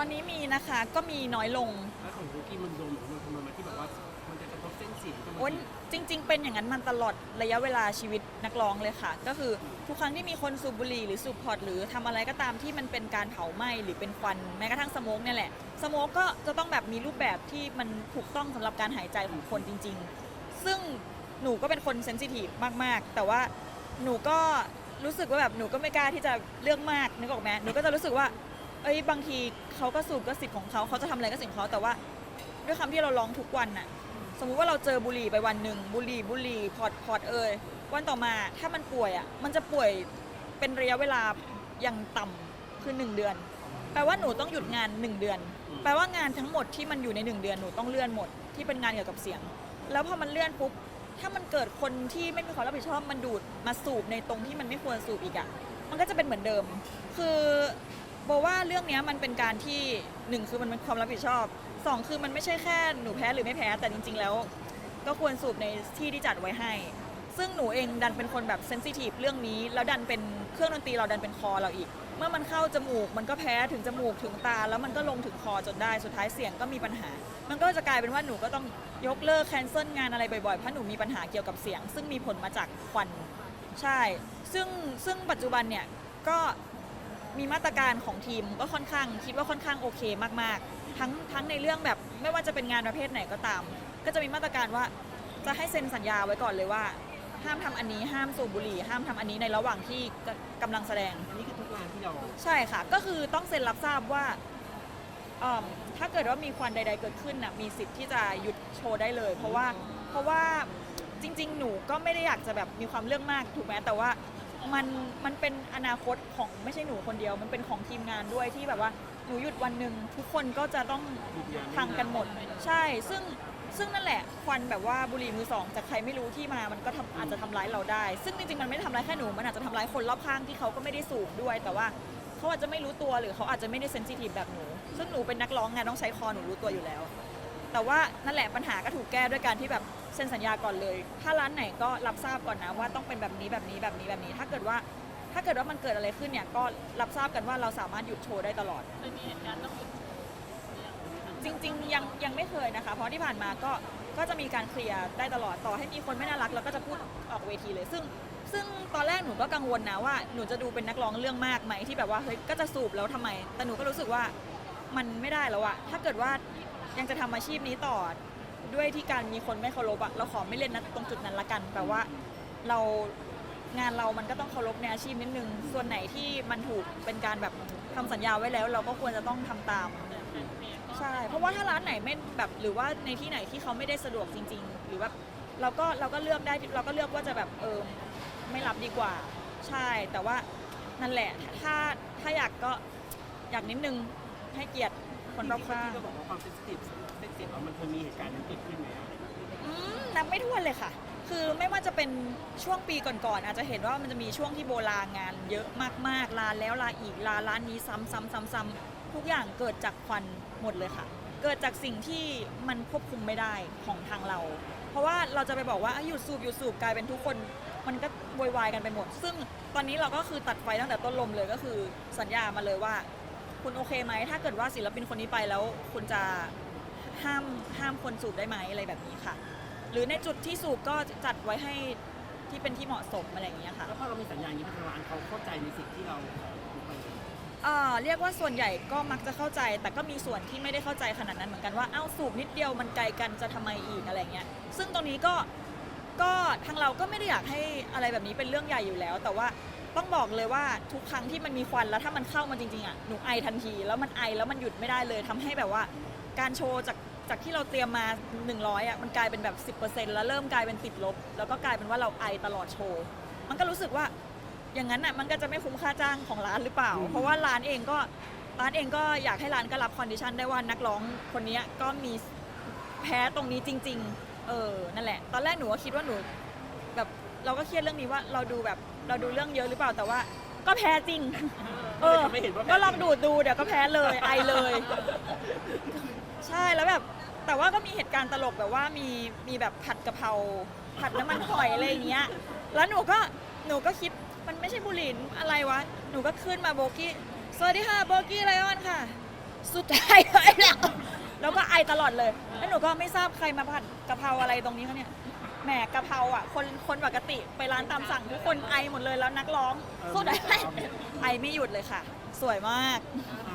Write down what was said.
อนนี้มีนะคะก็มีน้อยลงแล้วของลูกี้มันโดนเหมือนมันทำไมมาที่แบบว่ามันจะกระทบเส้นเสียงจนมันโอ้ยจริง ๆ เป็นอย่างนั้นมันตลอดระยะเวลาชีวิตนักร้องเลยค่ะ ก็คือทุกครั้งที่มีคนสูบบุหรี่หรือสูบพอร์ตหรือทำอะไรก็ตามที่มันเป็นการเผาไหม้หรือเป็นควันแม้กระทั่งสโมกเนี่ยแหละสโมกก็จะต้องแบบมีรูปแบบที่มันถูกต้องสำหรับการหายใจของคนจริง ๆ ซึ่งหนูก็เป็นคนเซนซิทีฟมากๆ แต่ว่าหนูก็รู้สึกว่าแบบหนูก็ไม่กล้าที่จะเลือกมากนึกออกไหมหนูก็จะรู้สึกว่า เอ้ยบางทีเขาก็สูบก็สิทธิ์ของเขาเขาจะทำอะไรก็สิทธิ์ของเขาแต่ว่าด้วยคำที่เราร้องทุกวันน่ะ สมมุติว่าเราเจอบุหรี่ไปวันหนึ่งบุหรี่บุหรี่พอดพอดเอ่ยวันต่อมาถ้ามันป่วยอะมันจะป่วยเป็นระยะเวลาอย่างต่ำคือหนึ่งเดือน แปลว่าหนูต้องหยุดงานหนึ่งเดือน แปลว่างานทั้งหมดที่มันอยู่ในหนึ่งเดือนหนูต้องเลื่อนหมดที่เป็นงานเกี่ยวกับเสียง แล้วพอมันเลื่อนปุ๊บถ้ามันเกิดคนที่ไม่มีความรับผิดชอบมันดูดมาสูบในตรงที่มันไม่ควรสูบอีกอะ มันก็จะเป็นเหมือนเดิม คือ บว่าเรื่องเนี้ยมันเป็นการที่หนึ่งคือมันเป็นความรับผิดชอบสองคือมันไม่ใช่แค่หนูแพ้หรือไม่แพ้แต่จริง ๆ แล้ว ก็ควรสูบในที่ที่จัดไว้ให้ ซึ่งหนูเองดันเป็นคนแบบเซนซิทีฟเรื่องนี้ แล้วดันเป็นเครื่องดนตรีเราดันเป็นคอเราอีก เมื่อมันเข้าจมูกมันก็แพ้ถึงจมูกถึงตา แล้วมันก็ลงถึงคอจนได้สุดท้ายเสียงก็มีปัญหา มันก็จะกลายเป็นว่าหนูก็ต้องยกเลิกแคนเซิลงานอะไรบ่อยๆเพราะหนูมีปัญหาเกี่ยวกับเสียง ซึ่งมีผลมาจากควันใช่ ซึ่งซึ่งปัจจุบันเนี่ยก็ มีมาตรการของทีมก็ค่อนข้าง คิดว่าค่อนข้างโอเคมากๆ ทั้งทั้งในเรื่องแบบไม่ว่าจะเป็นงานประเภทไหนก็ตาม ก็จะมีมาตรการว่าจะให้เซ็นสัญญาไว้ก่อนเลยว่า ห้ามทำอันนี้ห้ามสูบบุหรี่ ห้ามทำอันนี้ในระหว่างที่กกำลังแสดงอันนี้คือทุกงานที่เราใช่ค่ะ ก็คือต้องเซ็นรับทราบว่าเอิ่มถ้าเกิดว่ามีควันใด ๆ เกิดขึ้นน่ะมีสิทธิ์ที่จะหยุดโชว์ได้เลย เพราะว่าเพราะว่าจริง ๆ หนูก็ไม่ได้อยากจะแบบมีความเรื่องมากถูกไหมแต่ว่า มันมันเป็นอนาคตของไม่ใช่หนูคนเดียว มันเป็นของทีมงานด้วยที่แบบว่าหนูหยุดวันหนึ่งทุกคนก็จะต้องหยุดงานพังกันหมด ใช่ ซึ่งซึ่งนั่นแหละควันแบบว่าบุหรี่มือสองจากใครไม่รู้ที่มามันก็ทำอาจจะทำร้ายเราได้ ซึ่งจริงๆมันไม่ได้ทำร้ายแค่หนูมันอาจจะทำร้ายคนรอบข้างที่เขาก็ไม่ได้สูบด้วย แต่ว่าเขาอาจจะไม่รู้ตัวหรือเขาอาจจะไม่ได้เซนซิทีฟแบบหนู ซึ่งหนูเป็นนักร้องไงต้องใช้คอหนูรู้ตัวอยู่แล้ว แต่ว่านั่นแหละปัญหาก็ถูกแก้ด้วยการที่แบบ เซ็นสัญญาก่อนเลย ถ้าร้านไหนก็รับทราบก่อนนะว่าต้องเป็นแบบนี้แบบนี้แบบนี้แบบนี้ ถ้าเกิดว่าถ้าเกิดว่ามันเกิดอะไรขึ้นเนี่ยก็รับทราบกันว่าเราสามารถหยุดโชว์ได้ตลอด เคยมีเหตุการณ์ต้องหยุดจริง ๆ ยังยังไม่เคยนะคะ เพราะที่ผ่านมาก็ก็จะมีการเคลียร์ได้ตลอดต่อให้มีคนไม่น่ารักเราก็จะพูดออกเวทีเลย ซึ่งซึ่งตอนแรกหนูก็กังวลนะว่าหนูจะดูเป็นนักร้องเรื่องมากไหมที่แบบว่าเฮ้ยก็จะสูบแล้วทำไม แต่หนูก็รู้สึกว่ามันไม่ได้แล้วอะถ้าเกิดว่ายังจะทำอาชีพนี้ต่อ ด้วยที่การมีคนไม่เคารพอะเราขอไม่เล่นนะตรงจุดนั้นละกันแปลว่าเรางานเรามันก็ต้องเคารพในอาชีพนิดนึง ส่วนไหนที่มันถูกเป็นการแบบทำสัญญาไว้แล้ว เราก็ควรจะต้องทำตามใช่เพราะว่าถ้าร้านไหนไม่แบบหรือว่าในที่ไหนที่เขาไม่ได้สะดวกจริง ๆ หรือว่าเราก็เราก็เลือกได้เราก็เลือกว่าจะแบบเออไม่รับดีกว่า ใช่แต่ว่านั่นแหละถ้าถ้าอยากก็อยากนิดนึง ให้เกียรติคนรอบข้างที่เราบอกว่าความเซนซิทีฟเส้นเสียงเรามันเคยมีเหตุการณ์นั้นเกิดขึ้นไหมอะอืมนับไม่ถ้วนเลยค่ะ คือไม่ว่าจะเป็นช่วงปีก่อนๆอาจจะเห็นว่ามันจะมีช่วงที่โบลางาน เยอะมากๆลาแล้วลาอีกลาร้านนี้ซ้ำๆๆๆทุกอย่างเกิดจากควันหมดเลยค่ะ เกิดจากสิ่งที่มันควบคุมไม่ได้ของทางเรา เพราะว่าเราจะไปบอกว่าอะหยุดสูบหยุดสูบกลายเป็นทุกคนมันก็โวยวายกันไปหมด ซึ่งตอนนี้เราก็คือตัดไฟตั้งแต่ต้นลมเลยก็คือสัญญามาเลยว่า คุณโอเคไหม ถ้าเกิดว่าศิลปินคนนี้ไปแล้วคุณจะห้ามห้ามคนสูบได้ไหมอะไรแบบนี้ค่ะ หรือในจุดที่สูบก็จัดไว้ให้ที่เป็นที่เหมาะสมอะไรอย่างเงี้ยค่ะ แล้วพอเรามีสัญญาณอย่างนี้ทางร้านเขาเข้าใจในสิ่งที่เราพูดไปเอ่อเรียกว่าส่วนใหญ่ก็มักจะเข้าใจ แต่ก็มีส่วนที่ไม่ได้เข้าใจขนาดนั้นเหมือนกันว่าเอ้าสูบนิดเดียวมันไกลกันจะทำไมอีกอะไรเงี้ยซึ่งตรงนี้ก็ก็ทางเราก็ไม่ได้อยากให้อะไรแบบนี้เป็นเรื่องใหญ่อยู่แล้ว แต่ว่า ต้องบอกเลยว่าทุกครั้งที่มันมีควันแล้วถ้ามันเข้ามาจริงๆอะหนูไอทันที แล้วมันไอแล้วมันหยุดไม่ได้เลยทำให้แบบว่า การโชว์จากจากที่เราเตรียมมา 100อะมันกลายเป็นแบบ 10%แล้วเริ่มกลายเป็นติดลบ แล้วก็กลายเป็นว่าเราไอตลอดโชว์ มันก็รู้สึกว่าอย่างนั้นอะมันก็จะไม่คุ้มค่าจ้างของร้านหรือเปล่า เพราะว่าร้านเองก็ร้านเองก็อยากให้ร้านก็รับคอนดิชันได้ว่านักร้องคนนี้ก็มีแพ้ตรงนี้จริง ๆ เออนั่นแหละ ตอนแรกหนูก็คิดว่าหนูแบบ เราก็เครียดเรื่องนี้ว่าเราดูแบบเราดูเรื่องเยอะหรือเปล่าแต่ว่า ก็แพ้จริง เออ ไม่เห็นว่าก็ลองดูดดูเดี๋ยวก็แพ้เลยไอเลย ใช่แล้วแบบแต่ว่าก็มีเหตุการณ์ตลกแบบว่ามีมีแบบผัดกะเพราผัดน้ำมันหอยอะไรอย่างเงี้ย แล้วหนูก็หนูก็คิดมันไม่ใช่บุหรี่อะไรวะ หนูก็ขึ้นมาโบกี้สวัสดีค่ะโบกี้ไลออนค่ะ สุดท้ายเลยแล้ว แล้วก็ไอตลอดเลย แล้วหนูก็ไม่ทราบใครมาผัดกะเพราอะไรตรงนี้เขาเนี่ย แหมกะเพราอะ คนคนปกติไปร้านตามสั่งทุกคนไอหมดเลยแล้วนักร้องสุดท้ายไอไม่หยุดเลยค่ะ สวยมากเอ